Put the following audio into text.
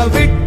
la victoria.